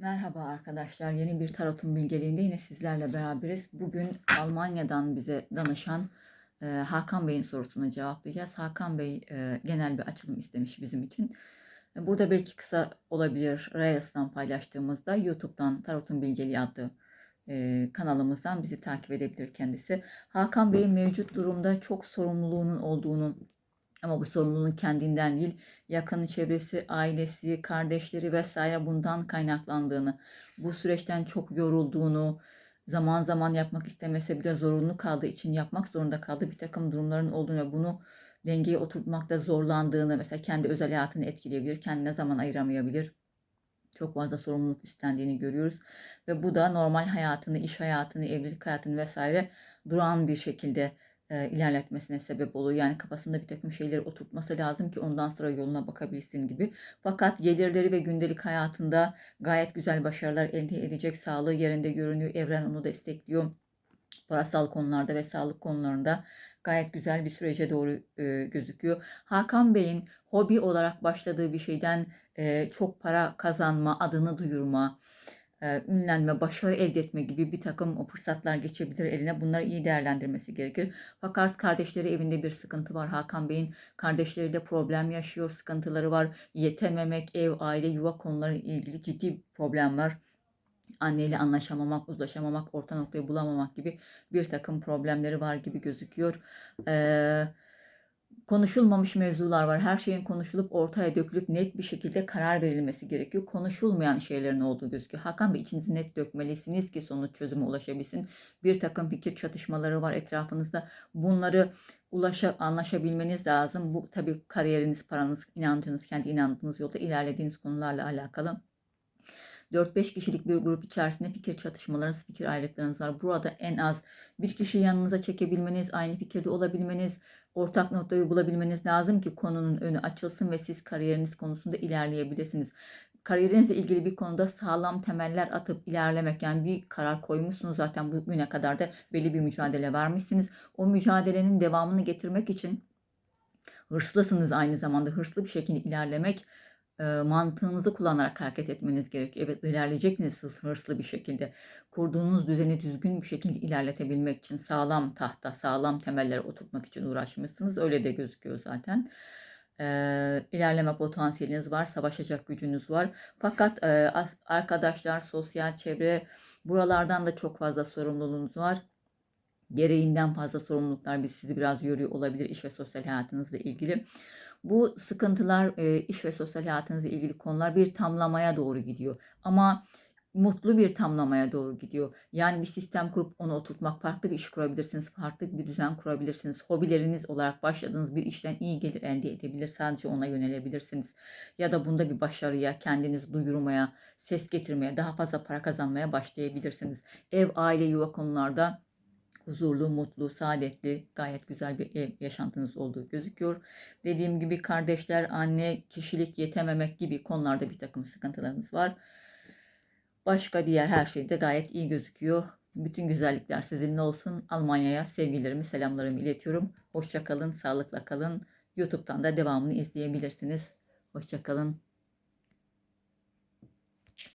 Merhaba arkadaşlar. Yeni bir tarotun bilgeliğinde yine sizlerle beraberiz. Bugün Almanya'dan bize danışan e, Hakan Bey'in sorusuna cevaplayacağız. Hakan Bey e, genel bir açılım istemiş bizim için. E, Burada belki kısa olabilir. Reels'tan paylaştığımızda YouTube'dan Tarotun Bilgeliği adlı e, kanalımızdan bizi takip edebilir kendisi. Hakan Bey'in mevcut durumda çok sorumluluğunun olduğunu ama bu sorumluluğun kendinden değil, yakın çevresi, ailesi, kardeşleri vesaire bundan kaynaklandığını, bu süreçten çok yorulduğunu, zaman zaman yapmak istemese bile zorunlu kaldığı için yapmak zorunda kaldığı bir takım durumların olduğunu ve bunu dengeye oturtmakta zorlandığını, mesela kendi özel hayatını etkileyebilir, kendine zaman ayıramayabilir. Çok fazla sorumluluk üstlendiğini görüyoruz ve bu da normal hayatını, iş hayatını, evlilik hayatını vesaire duran bir şekilde e, ilerletmesine sebep oluyor. Yani kafasında bir takım şeyleri oturtması lazım ki ondan sonra yoluna bakabilsin gibi. Fakat gelirleri ve gündelik hayatında gayet güzel başarılar elde edecek. Sağlığı yerinde görünüyor. Evren onu destekliyor. Parasal konularda ve sağlık konularında gayet güzel bir sürece doğru e, gözüküyor. Hakan Bey'in hobi olarak başladığı bir şeyden e, çok para kazanma, adını duyurma, e, ünlenme, başarı elde etme gibi bir takım fırsatlar geçebilir eline. Bunları iyi değerlendirmesi gerekir. Fakat kardeşleri evinde bir sıkıntı var. Hakan Bey'in kardeşleri de problem yaşıyor, sıkıntıları var. Yetememek, ev, aile, yuva konuları ilgili ciddi problem var. Anneyle anlaşamamak, uzlaşamamak, orta noktayı bulamamak gibi bir takım problemleri var gibi gözüküyor. Eee konuşulmamış mevzular var. Her şeyin konuşulup ortaya dökülüp net bir şekilde karar verilmesi gerekiyor. Konuşulmayan şeylerin olduğu gözüküyor. Hakan Bey içinizi net dökmelisiniz ki sonuç çözüme ulaşabilsin. Bir takım fikir çatışmaları var etrafınızda. Bunları ulaşa, anlaşabilmeniz lazım. Bu tabii kariyeriniz, paranız, inancınız, kendi inandığınız yolda ilerlediğiniz konularla alakalı. 4-5 kişilik bir grup içerisinde fikir çatışmalarınız, fikir ayrılıklarınız var. Burada en az bir kişi yanınıza çekebilmeniz, aynı fikirde olabilmeniz, ortak noktayı bulabilmeniz lazım ki konunun önü açılsın ve siz kariyeriniz konusunda ilerleyebilirsiniz. Kariyerinizle ilgili bir konuda sağlam temeller atıp ilerlemek yani bir karar koymuşsunuz zaten bugüne kadar da belli bir mücadele vermişsiniz. O mücadelenin devamını getirmek için hırslısınız aynı zamanda hırslı bir şekilde ilerlemek mantığınızı kullanarak hareket etmeniz gerekiyor. Evet ilerleyeceksiniz hız, hırslı bir şekilde. Kurduğunuz düzeni düzgün bir şekilde ilerletebilmek için sağlam tahta, sağlam temeller oturtmak için uğraşmışsınız. Öyle de gözüküyor zaten. E, ilerleme potansiyeliniz var, savaşacak gücünüz var. Fakat e, arkadaşlar, sosyal çevre buralardan da çok fazla sorumluluğunuz var gereğinden fazla sorumluluklar biz sizi biraz yoruyor olabilir iş ve sosyal hayatınızla ilgili. Bu sıkıntılar e, iş ve sosyal hayatınızla ilgili konular bir tamlamaya doğru gidiyor. Ama mutlu bir tamlamaya doğru gidiyor. Yani bir sistem kurup onu oturtmak, farklı bir iş kurabilirsiniz, farklı bir düzen kurabilirsiniz. Hobileriniz olarak başladığınız bir işten iyi gelir elde edebilir, sadece ona yönelebilirsiniz. Ya da bunda bir başarıya, kendinizi duyurmaya, ses getirmeye, daha fazla para kazanmaya başlayabilirsiniz. Ev, aile, yuva konularda huzurlu, mutlu, saadetli, gayet güzel bir ev yaşantınız olduğu gözüküyor. Dediğim gibi kardeşler, anne, kişilik yetememek gibi konularda bir takım sıkıntılarınız var. Başka diğer her şey de gayet iyi gözüküyor. Bütün güzellikler sizinle olsun. Almanya'ya sevgilerimi, selamlarımı iletiyorum. Hoşça kalın, sağlıkla kalın. YouTube'dan da devamını izleyebilirsiniz. Hoşça kalın.